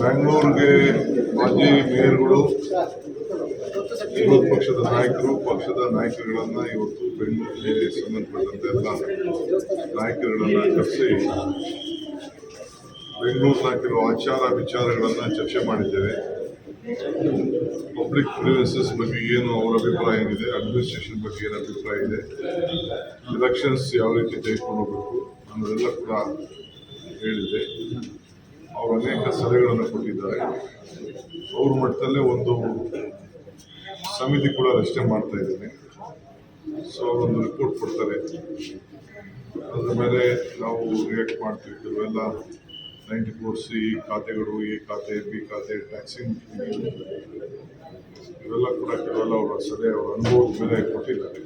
ಬೆಂಗಳೂರಿಗೆ ಮಾಜಿ ಮೇಯರ್ಗಳು, ವಿರೋಧ ಪಕ್ಷದ ನಾಯಕರು, ಪಕ್ಷದ ನಾಯಕರುಗಳನ್ನು ಇವತ್ತು ಬೆಂಗಳೂರಿಗೆ ಸಂಬಂಧಪಟ್ಟಂತೆ ಎಲ್ಲ ನಾಯಕರುಗಳನ್ನು ಕರೆಸಿ ಬೆಂಗಳೂರಿನ ಕೆಲವು ಆಚಾರ ವಿಚಾರಗಳನ್ನ ಚರ್ಚೆ ಮಾಡಿದ್ದೇವೆ. ಪಬ್ಲಿಕ್ ಪ್ರಿವೆನ್ಸಸ್ ಬಗ್ಗೆ ಏನು ಅವರ ಅಭಿಪ್ರಾಯ ಏನಿದೆ? ಅಡ್ಮಿನಿಸ್ಟ್ರೇಷನ್ ಬಗ್ಗೆ ಏನು ಅಭಿಪ್ರಾಯ ಇದೆ? ಎಲೆಕ್ಷನ್ಸ್ ಯಾವ ರೀತಿ ತೆಗೆದುಕೊಂಡು ಹೋಗಬೇಕು ಅನ್ನೋದೆಲ್ಲ ಕೂಡ ಹೇಳಿದೆ ಅನೇಕ ಸಲಹೆಗಳನ್ನು ಕೊಟ್ಟಿದ್ದಾರೆ. ಅವ್ರ ಮಟ್ಟದಲ್ಲೇ ಒಂದು ಸಮಿತಿ ಕೂಡ ರಚನೆ ಮಾಡ್ತಾ ಇದ್ದೇನೆ. ಸೊ ಅವರೊಂದು ರಿಪೋರ್ಟ್ ಕೊಡ್ತಾರೆ. ಅದ್ರ ಮೇಲೆ ನಾವು ರಿಯಾಕ್ಟ್ ಮಾಡ್ತೀವಿ. ಕೆಲವೆಲ್ಲ ನೈಂಟಿ ಫೋರ್ ಸಿ ಖಾತೆಗಳು, ಎ ಖಾತೆ, ಬಿ ಖಾತೆ ಟ್ಯಾಕ್ಸಿಂಗ್ ಇವೆಲ್ಲ ಕೂಡ ಕೆಲವೆಲ್ಲ ಅವರ ಸಲಹೆ, ಅವರ ಅನುಭವದ ಮೇಲೆ ಕೊಟ್ಟಿದ್ದಾರೆ.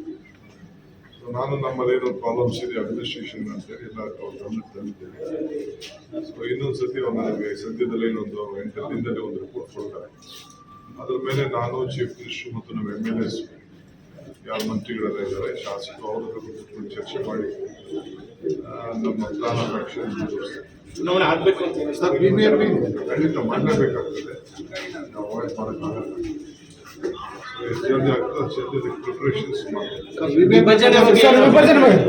ನಾನು ನಮ್ಮದೇನು ಪ್ರಾಬ್ಲಮ್ಸ್ ಇದೆ ಅಡ್ಮಿನಿಸ್ಟ್ರೇಷನ್ ಅಂತೇಳಿ ಎಲ್ಲ ಅವ್ರ ಗಮನಕ್ಕೆ ತಂದಿದ್ದೇನೆ ಇನ್ನೊಂದು ಸತಿ ಒಂದು ನನಗೆ ಸದ್ಯದಲ್ಲೇ ಇನ್ನೊಂದು ಎಂಟು ದಿನದಲ್ಲಿ ಒಂದು ರಿಪೋರ್ಟ್ ಕೊಡ್ತಾರೆ. ಅದ್ರ ಮೇಲೆ ನಾನು ಚೀಫ್ ಮಿನಿಸ್ಟರ್ ಮತ್ತು ನಮ್ಮ ಎಂ ಎಲ್ ಎಸ್ ಯಾರು ಮಂತ್ರಿಗಳೆಲ್ಲ ಇದ್ದಾರೆ ಶಾಸಕರು ಅವರ ಕೂತ್ಕೊಂಡು ಚರ್ಚೆ ಮಾಡಿ ನಮ್ಮ ಪ್ಲಾನ್ ಆಫ್ ಆಕ್ಷನ್ ಖಂಡಿತ ಮಾಡಲೇಬೇಕಾಗ್ತದೆ ನಾವು ಅವಾಯ್ಡ್ ಮಾಡೋಕ್ಕಾಗಲ್ಲ ಜಲ್ದಿ ಆಗ್ತದೆ ಅಷ್ಟು ಜಲ್ದಿ ಪ್ರಿಪ್ರೇಷನ್ಸ್ ಮಾಡಿ